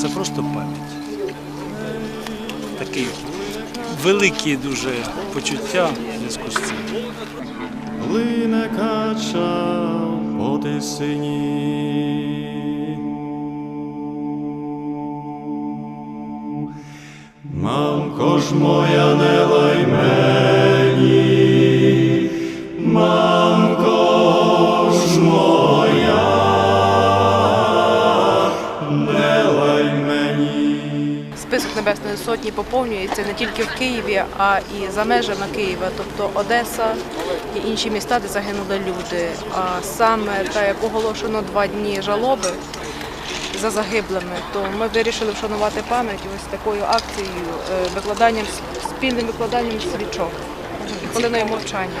це просто пам'ять. Такі великі дуже почуття в зв'язку з цим. Лине кача по тисині. Мамко ж моя не лай. Список Небесної Сотні поповнюється не тільки в Києві, а і за межами Києва, тобто Одеса і інші міста, де загинули люди. А саме так як оголошено два дні жалоби за загиблими, то ми вирішили вшанувати пам'ять ось такою акцією, е, викладанням спільним викладанням свічок хвилиною мовчання.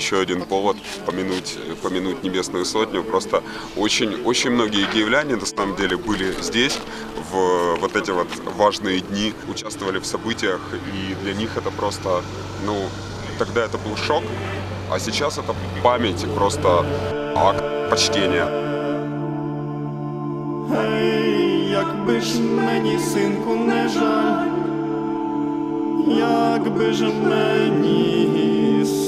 Еще один повод помянуть, помянуть Небесную Сотню. Просто очень, очень многие киевляне на самом деле были здесь в вот эти вот важные дни, участвовали в событиях, и для них это просто, ну, тогда это был шок, а сейчас это память просто акт почтения. Якби ж мені, синку, не жаль, якби ж мені,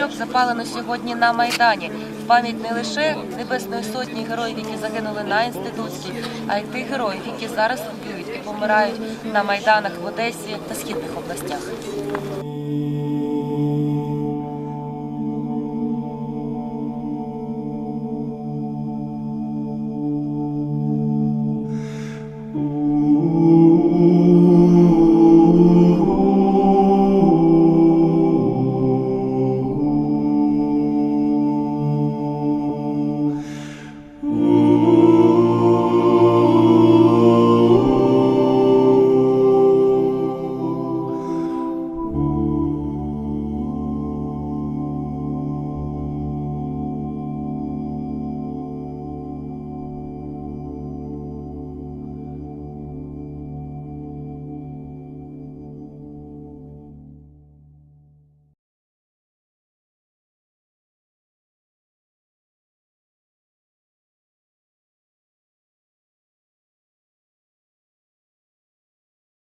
свічок запалено сьогодні на Майдані в пам'ять не лише Небесної Сотні героїв, які загинули на інститутській, а й тих героїв, які зараз воюють і помирають на майданах в Одесі та східних областях.